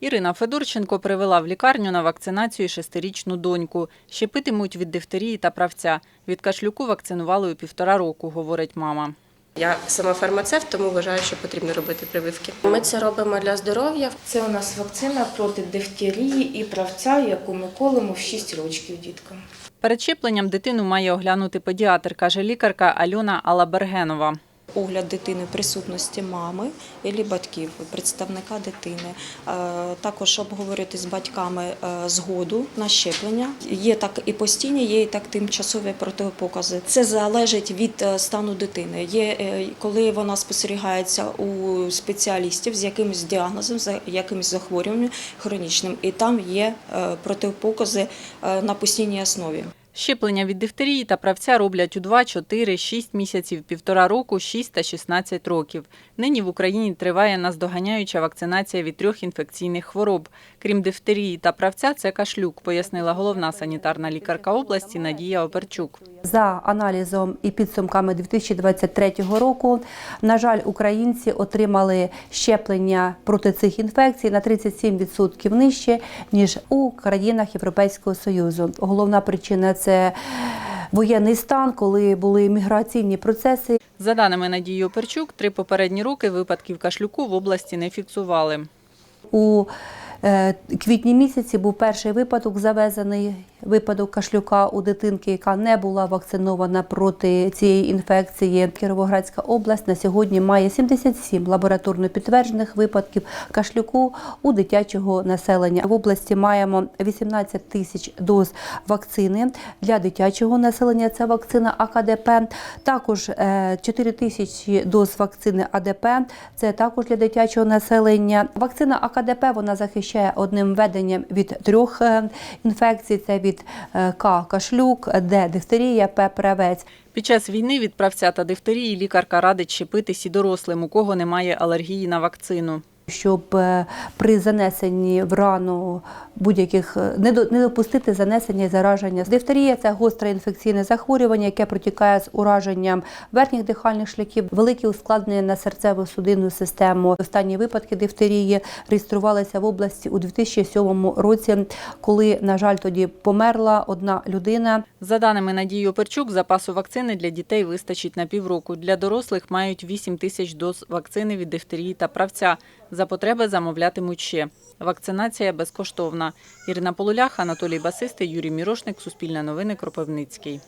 Ірина Федорченко привела в лікарню на вакцинацію шестирічну доньку. Щепитимуть від дифтерії та правця. Від кашлюку вакцинували у півтора року, говорить мама. Я сама фармацевт, тому вважаю, що потрібно робити прививки. Ми це робимо для здоров'я. Це у нас вакцина проти дифтерії і правця, яку ми колемо в 6 років діткам. Перед щепленням дитину має оглянути педіатр, каже лікарка Альона Алабергенова. Огляд дитини в присутності мами або батьків, представника дитини. Е, Також обговорити з батьками е, згоду на щеплення. Є так і постійні, є і так тимчасові протипокази. Це залежить від е, стану дитини. Є коли вона спостерігається у спеціалістів з якимось діагнозом, з якимось захворюванням хронічним, і там є протипокази на постійній основі. Щеплення від дифтерії та правця роблять у 2, 4, 6 місяців, півтора року, 6 та 16 років. Нині в Україні триває наздоганяюча вакцинація від трьох інфекційних хвороб. Крім дифтерії та правця, це кашлюк, пояснила головна санітарна лікарка області Надія Оперчук. За аналізом і підсумками 2023 року, на жаль, українці отримали щеплення проти цих інфекцій на 37% нижче, ніж у країнах Європейського Союзу. Головна причина це воєнний стан, коли були міграційні процеси. За даними Надії Оперчук, три попередні роки випадків кашлюку в області не фіксували. У е, квітні місяці був перший випадок завезений випадок кашлюка у дитинки, яка не була вакцинована проти цієї інфекції. Кіровоградська область на сьогодні має 77 лабораторно підтверджених випадків кашлюку у дитячого населення. В області маємо 18 тисяч доз вакцини для дитячого населення. Це вакцина АКДП. Також е, 4 тисячі доз вакцини АДП. Це також для дитячого населення. Вакцина АКДП вона захищає одним введенням від трьох е, інфекцій: це від е, К кашлюк, Д дифтерія, П правець. Під час війни від правця та дифтерії лікарка радить щепитись і дорослим, у кого немає алергії на вакцину. Щоб е, при занесенні в рану будь-яких е, не до- не допустити занесення і зараження. Дифтерія це гостре інфекційне захворювання, яке протікає з ураженням верхніх дихальних шляхів, великі ускладнення на серцево-судинну систему. Останні випадки дифтерії реєструвалися в області у 2007 році, коли, на жаль, тоді померла одна людина. За даними Надії Оперчук, запасу вакцини для дітей вистачить на півроку. Для дорослих мають 8 тисяч доз вакцини від дифтерії та правця. За потреби замовлятимуть ще. Вакцинація безкоштовна. Ірина Полулях, Анатолій Басистий, Юрій Мірошник, Суспільне новини, Кропивницький.